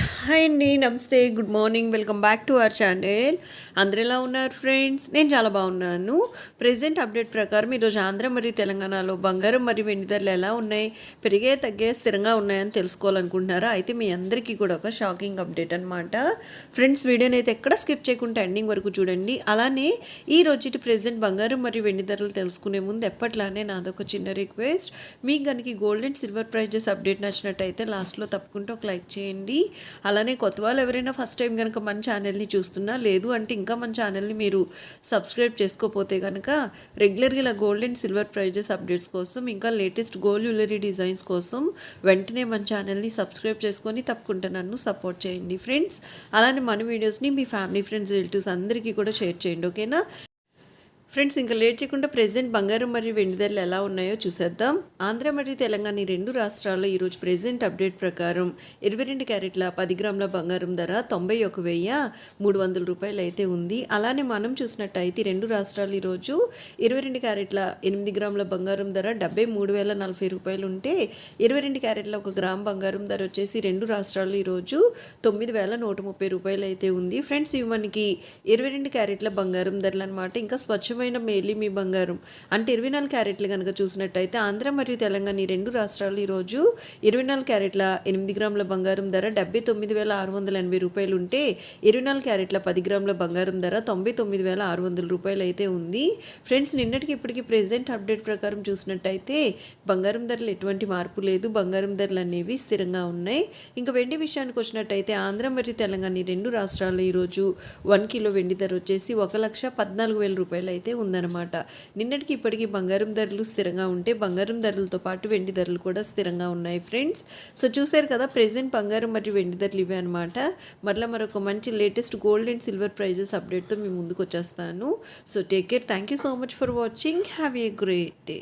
Hi అండి నమస్తే good morning welcome back to our channel. అందరు ఎలా ఉన్నారు ఫ్రెండ్స్? నేను చాలా బాగున్నాను. ప్రెసెంట్ అప్డేట్ ప్రకారం ఈరోజు ఆంధ్ర మరియు తెలంగాణలో బంగారం మరియు వెండి ధరలు ఎలా ఉన్నాయి పెరిగే తగ్గే స్థిరంగా ఉన్నాయని తెలుసుకోవాలనుకుంటున్నారా? అయితే మీ అందరికీ కూడా ఒక షాకింగ్ అప్డేట్ అనమాట ఫ్రెండ్స్ వీడియోని అయితే ఎక్కడ స్కిప్ చేయకుండా ఎండింగ్ వరకు చూడండి. అలానే ఈ రోజు ఇటు ప్రజెంట్ బంగారం మరియు వెండి ధరలు తెలుసుకునే ముందు ఎప్పట్లానే నాదొక చిన్న రిక్వెస్ట్. మీకు కనుక gold and silver prizes update నచ్చినట్టయితే లాస్ట్లో తప్పకుండా ఒక లైక్ చేయండి. అలానే కొత్త వాళ్ళు ఎవరైనా ఫస్ట్ టైం కనుక మన ఛానల్ని చూస్తున్నా లేదు అంటే ఇంకా మన ఛానల్ని మీరు సబ్స్క్రైబ్ చేసుకోకపోతే కనుక రెగ్యులర్గా ఇలా gold and silver prizes updates కోసం ఇంకా లేటెస్ట్ గోల్డ్ జ్యువెలరీ డిజైన్స్ కోసం వెంటనే మన ఛానల్ని సబ్స్క్రైబ్ చేసుకొని తప్పకుండా నన్ను సపోర్ట్ చేయండి ఫ్రెండ్స్ అలానే మన వీడియోస్ని మీ ఫ్యామిలీ ఫ్రెండ్స్ రిలేటివ్స్ అందరికీ కూడా షేర్ చేయండి ఓకేనా ఫ్రెండ్స్ ఇంకా లేట్ చేయకుండా ప్రెజెంట్ బంగారం మరియు వెండి ధరలు ఎలా ఉన్నాయో చూసేద్దాం. ఆంధ్ర మరియు తెలంగాణ ఈ రెండు రాష్ట్రాల్లో ఈరోజు ప్రెజెంట్ అప్డేట్ ప్రకారం ఇరవై రెండు క్యారెట్ల పది గ్రాముల బంగారం ధర తొంభై ఒక వెయ్యి మూడు వందల రూపాయలు అయితే ఉంది. అలానే మనం చూసినట్టయితే రెండు రాష్ట్రాలు ఈరోజు ఇరవై రెండు క్యారెట్ల ఎనిమిది గ్రాముల బంగారం ధర డెబ్బై మూడు వేల నలభై రూపాయలు ఉంటే ఇరవై రెండు క్యారెట్ల ఒక గ్రామ్ బంగారం ధర వచ్చేసి రెండు రాష్ట్రాలు ఈరోజు తొమ్మిది వేల నూట ముప్పై రూపాయలు అయితే ఉంది. ఫ్రెండ్స్ ఇవి మనకి ఇరవై రెండు క్యారెట్ల బంగారం ధరలు అనమాట ఇంకా స్వచ్ఛమైన మేలి మీ బంగారం. అంటే ఇరవై నాలుగు క్యారెట్లు కనుక చూసినట్టయితే ఆంధ్ర మరియు తెలంగాణ ఈ రెండు రాష్ట్రాలు ఈరోజు ఇరవై నాలుగు క్యారెట్ల ఎనిమిది గ్రాముల బంగారం ధర డెబ్బై తొమ్మిది వేల ఆరు వందల ఎనభై రూపాయలు ఉంటే ఇరవై నాలుగు క్యారెట్ల పది గ్రాముల బంగారం ధర తొంభై తొమ్మిది వేల ఆరు వందల రూపాయలు అయితే ఉంది. ఫ్రెండ్స్ నిన్నటికి ఇప్పటికి ప్రెసెంట్ అప్డేట్ ప్రకారం చూసినట్టయితే బంగారం ధరలు ఎటువంటి మార్పు లేదు. బంగారం ధరలు అనేవి స్థిరంగా ఉన్నాయి. ఇంకా వెండి విషయానికి వచ్చినట్టయితే ఆంధ్ర మరియు తెలంగాణ ఈ రెండు రాష్ట్రాల్లో ఈరోజు వన్ కిలో వెండి ధర వచ్చేసి ఒక లక్ష పద్నాలుగు వేల రూపాయలు అయితే ఉందన్నమాట. నిన్నటికి ఇప్పటికీ బంగారం ధరలు స్థిరంగా ఉంటే బంగారం ధరలతో పాటు వెండి ధరలు కూడా స్థిరంగా ఉన్నాయి ఫ్రెండ్స్. సో చూసారు కదా ప్రెసెంట్ బంగారం మరియు వెండి ధరలు ఇవే అనమాట మరలా మరొక మంచి latest gold and silver prizes అప్డేట్తో మీ ముందుకు వచ్చేస్తాను. So take care. Thank you so much for watching. Have a great day.